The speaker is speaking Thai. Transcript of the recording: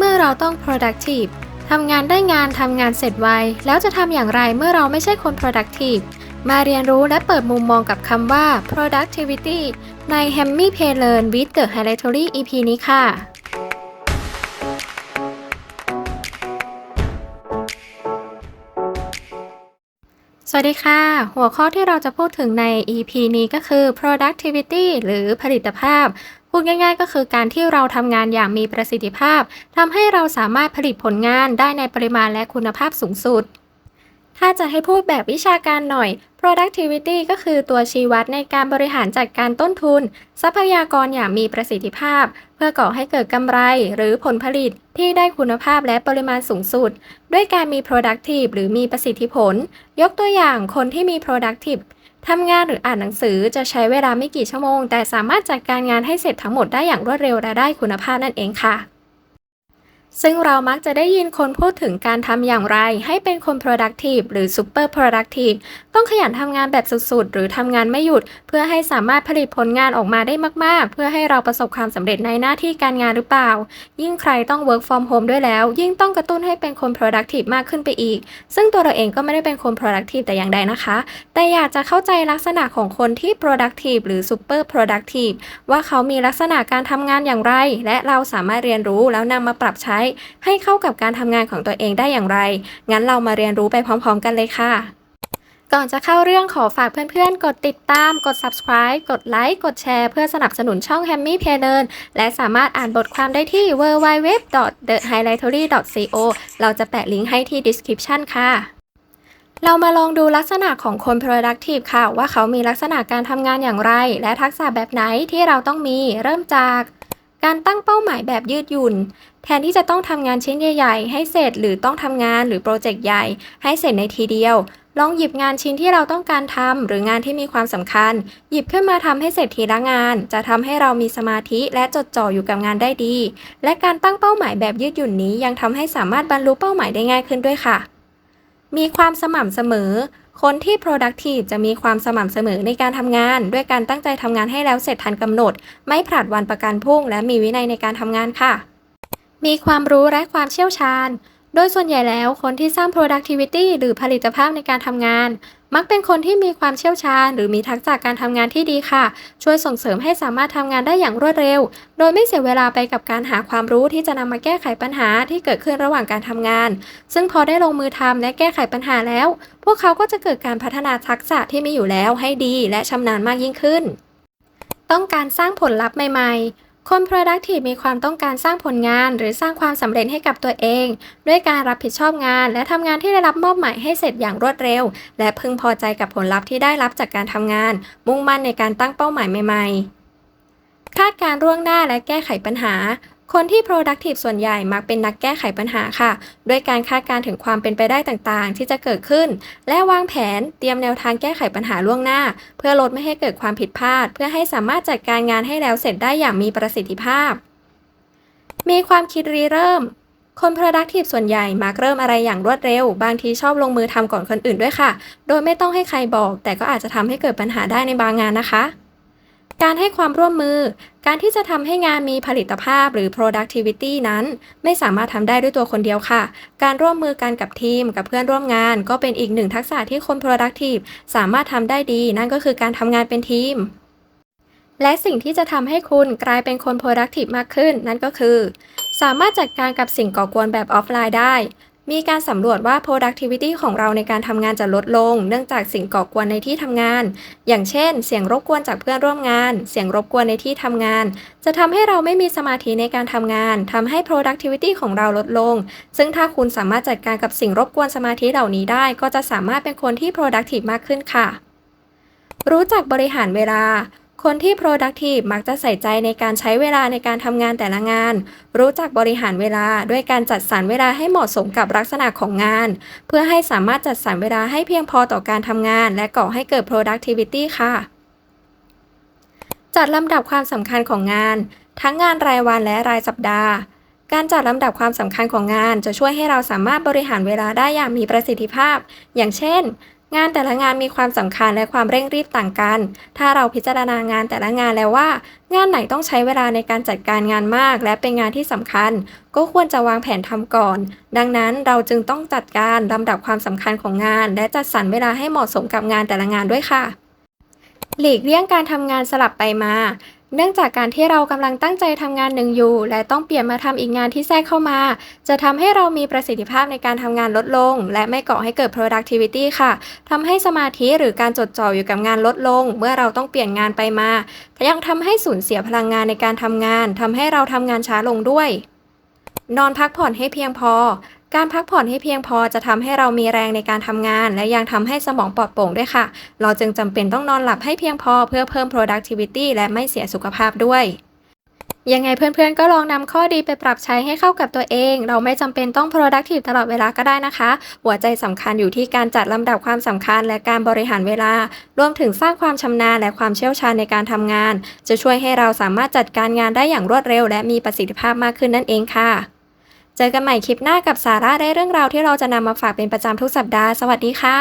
เมื่อเราต้อง productive ทำงานได้งานทำงานเสร็จไว แล้วจะทำอย่างไรเมื่อเราไม่ใช่คน productive มาเรียนรู้และเปิดมุมมองกับคำว่า productivity ใน h e m m y Pay Learn with the Highlightory EP นี้ค่ะ สวัสดีค่ะ หัวข้อที่เราจะพูดถึงใน EP นี้ก็คือ productivity หรือผลิตภาพ พูดง่าย ๆ ก็คือการที่เราทำงานอย่างมีประสิทธิภาพทำให้เราสามารถผลิตผลงานได้ในปริมาณและคุณภาพสูงสุด ถ้าจะให้พูดแบบวิชาการหน่อย productivity ก็คือตัวชี้วัดในการบริหารจัดการต้นทุน ทรัพยากรอย่างมีประสิทธิภาพ เพื่อก่อให้เกิดกำไรหรือผลผลิตที่ได้คุณภาพและปริมาณสูงสุด ด้วยการมี productive หรือมีประสิทธิผล ยกตัวอย่างคนที่มี productive ทำงานหรืออ่านหนังสือจะใช้เวลาไม่กี่ชั่วโมง แต่สามารถจัดการงานให้เสร็จทั้งหมดได้อย่างรวดเร็วและได้คุณภาพนั่นเองค่ะ ซึ่งเรามักจะได้ยินคนพูดถึงการทำอย่างไร ให้เป็นคน productive หรือ super productive ต้องขยันทำงานแบบสุดๆ หรือทำงานไม่หยุด เพื่อให้สามารถผลิตผลงานออกมาได้มากๆ เพื่อให้เราประสบความสำเร็จในหน้าที่การงานหรือเปล่า ยิ่งใครต้อง work from home ด้วยแล้ว ยิ่งต้องกระตุ้นให้เป็นคน productive มากขึ้นไปอีก ซึ่งตัวเราเองก็ไม่ได้เป็นคน productive แต่อย่างใดนะคะ แต่อยากจะเข้าใจลักษณะของคนที่ productive หรือ super productive ว่าเขามีลักษณะการทำงานอย่างไร และเราสามารถเรียนรู้แล้วนำมาปรับใช้ให้เข้ากับการทำงานของตัวเองได้อย่างไร งั้นเรามาเรียนรู้ไปพร้อม ๆ กันเลยค่ะก่อนจะเข้าเรื่องขอฝากเพื่อนๆ กดติดตาม กด subscribe กดไลค์ กดแชร์ เพื่อสนับสนุนช่อง h a m m y p a y l e a r และสามารถอ่านบทความได้ที่ www.thehighlightory.co เราจะแปะลิงก์ให้ที่ description ค่ะ เรามาลองดูลักษณะของคน productive ค่ะ ว่าเขามีลักษณะการทำงานอย่างไร และทักษะแบบไหนที่เราต้องมี เริ่มจาก การตั้งเป้าหมายแบบยืดหยุ่น แทนที่จะต้องทำงานชิ้นใหญ่ๆ ให้เสร็จหรือต้องทำงานหรือโปรเจกต์ใหญ่ ให้เสร็จในทีเดียว ลองหยิบงานชิ้นที่เราต้องการทำหรืองานที่มีความสำคัญ หยิบขึ้นมาทำให้เสร็จทีละงาน จะทำให้เรามีสมาธิและจดจ่ออยู่กับงานได้ดี และการตั้งเป้าหมายแบบยืดหยุ่นนี้ยังทำให้สามารถบรรลุเป้าหมายได้ง่ายขึ้นด้วยค่ะ มีความสม่ำเสมอ คนที่ productive จะมีความสม่ำเสมอในการทำงาน ด้วยการตั้งใจทำงานให้แล้วเสร็จทันกำหนด ไม่ผลัดวันประกันพรุ่ง และมีวินัยในการทำงานค่ะ มีความรู้และความเชี่ยวชาญ โดยส่วนใหญ่แล้วคนที่สร้าง productivity หรือผลิตภาพในการทำงาน มักเป็นคนที่มีความเชี่ยวชาญ หรือมีทักษะการทำงานที่ดีค่ะ ช่วยส่งเสริมให้สามารถทำงานได้อย่างรวดเร็ว โดยไม่เสียเวลาไปกับการหาความรู้ที่จะนำมาแก้ไขปัญหาที่เกิดขึ้นระหว่างการทำงาน ซึ่งพอได้ลงมือทำและแก้ไขปัญหาแล้ว พวกเขาก็จะเกิดการพัฒนาทักษะที่มีอยู่แล้วให้ดี และชำนาญมากยิ่งขึ้น ต้องการสร้างผลลัพธ์ใหม่ๆ คน productive มีความต้องการสร้างผลงานหรือสร้างความสำเร็จให้กับตัวเอง ด้วยการรับผิดชอบงาน และทำงานที่ได้รับมอบหมายให้เสร็จอย่างรวดเร็ว และพึงพอใจกับผลลัพธ์ที่ได้รับจากการทำงาน มุ่งมั่นในการตั้งเป้าหมายใหม่ ๆ คาดการณ์ล่วงหน้าและแก้ไขปัญหา คนที่ productive ส่วนใหญ่มักเป็นนักแก้ไขปัญหาค่ะ ด้วยการคาดการณ์ถึงความเป็นไปได้ต่างๆ ที่จะเกิดขึ้น และวางแผนเตรียมแนวทางแก้ไขปัญหาล่วงหน้า เพื่อลดไม่ให้เกิดความผิดพลาด เพื่อให้สามารถจัดการงานให้แล้วเสร็จได้อย่างมีประสิทธิภาพ มีความคิดริเริ่มคน productive ส่วนใหญ่มักเริ่มอะไรอย่างรวดเร็ว บางทีชอบลงมือทำก่อนคนอื่นด้วยค่ะ โดยไม่ต้องให้ใครบอก แต่ก็อาจจะทำให้เกิดปัญหาได้ในบางงานนะคะ การให้ความร่วมมือ การที่จะทำให้งานมีผลิตภาพหรือ productivity นั้น ไม่สามารถทำได้ด้วยตัวคนเดียวค่ะ การร่วมมือกันกับทีมกับเพื่อนร่วมงาน ก็เป็นอีกหนึ่งทักษะที่คน productive สามารถทำได้ดี นั่นก็คือการทำงานเป็นทีม และสิ่งที่จะทำให้คุณกลายเป็นคน productive มากขึ้น นั่นก็คือ สามารถจัดการกับสิ่งก่อกวนแบบออฟไลน์ได้ มีการสำรวจว่า productivity ของเราในการทำงานจะลดลง เนื่องจากสิ่งก่อกวนในที่ทำงาน อย่างเช่น เสียงรบกวนจากเพื่อนร่วมงาน เสียงรบกวนในที่ทำงาน จะทำให้เราไม่มีสมาธิในการทำงานทำให้ productivity ของเราลดลง ซึ่งถ้าคุณสามารถจัดการกับสิ่งรบกวนสมาธิเหล่านี้ได้ ก็จะสามารถเป็นคนที่ productive มากขึ้นค่ะ รู้จักบริหารเวลา คนที่ productive มักจะใส่ใจในการใช้เวลาในการทำงานแต่ละงาน รู้จักบริหารเวลาด้วยการจัดสรรเวลาให้เหมาะสมกับลักษณะของงาน เพื่อให้สามารถจัดสรรเวลาให้เพียงพอต่อการทำงาน และก่อให้เกิด productivity ค่ะ จัดลำดับความสำคัญของงาน ทั้งงานรายวันและรายสัปดาห์ การจัดลำดับความสำคัญของงาน จะช่วยให้เราสามารถบริหารเวลาได้อย่างมีประสิทธิภาพ อย่างเช่น งานแต่ละงานมีความสำคัญและความเร่งรีบต่างกัน ถ้าเราพิจารณางานแต่ละงานแล้วว่า งานไหนต้องใช้เวลาในการจัดการงานมาก และเป็นงานที่สำคัญ ก็ควรจะวางแผนทำก่อน ดังนั้นเราจึงต้องจัดการลำดับความสำคัญของงาน และจัดสรรเวลาให้เหมาะสมกับงานแต่ละงานด้วยค่ะ หลีกเลี่ยงการทำงานสลับไปมา เนื่องจากการที่เรากำลังตั้งใจทำงานหนึ่งอยู่ และต้องเปลี่ยนมาทำอีกงานที่แทรกเข้ามา จะทำให้เรามีประสิทธิภาพในการทำงานลดลง และไม่ก่อให้เกิด productivity ค่ะทำให้สมาธิหรือการจดจ่ออยู่กับงานลดลง เมื่อเราต้องเปลี่ยนงานไปมาแต่ยังทำให้สูญเสียพลังงานในการทำงานทำให้เราทำงานช้าลงด้วยนอนพักผ่อนให้เพียงพอ การพักผ่อนให้เพียงพอจะทำให้เรามีแรงในการทำงาน และยังทำให้สมองปลอดโปร่งด้วยค่ะ เราจึงจำเป็นต้องนอนหลับให้เพียงพอเพื่อเพิ่ม productivity และไม่เสียสุขภาพด้วย ยังไงเพื่อนๆ ก็ลองนำข้อดีไปปรับใช้ให้เข้ากับตัวเอง เราไม่จำเป็นต้อง productive ตลอดเวลาก็ได้นะคะ หัวใจสำคัญอยู่ที่การจัดลำดับความสำคัญ และการบริหารเวลา รวมถึงสร้างความชำนาญและความเชี่ยวชาญในการทำงาน จะช่วยให้เราสามารถจัดการงานได้อย่างรวดเร็ว และมีประสิทธิภาพมากขึ้นนั่นเองค่ะ เจอกันใหม่คลิปหน้ากับสาระได้เรื่องราวที่เราจะนำมาฝากเป็นประจำทุกสัปดาห์ สวัสดีค่ะ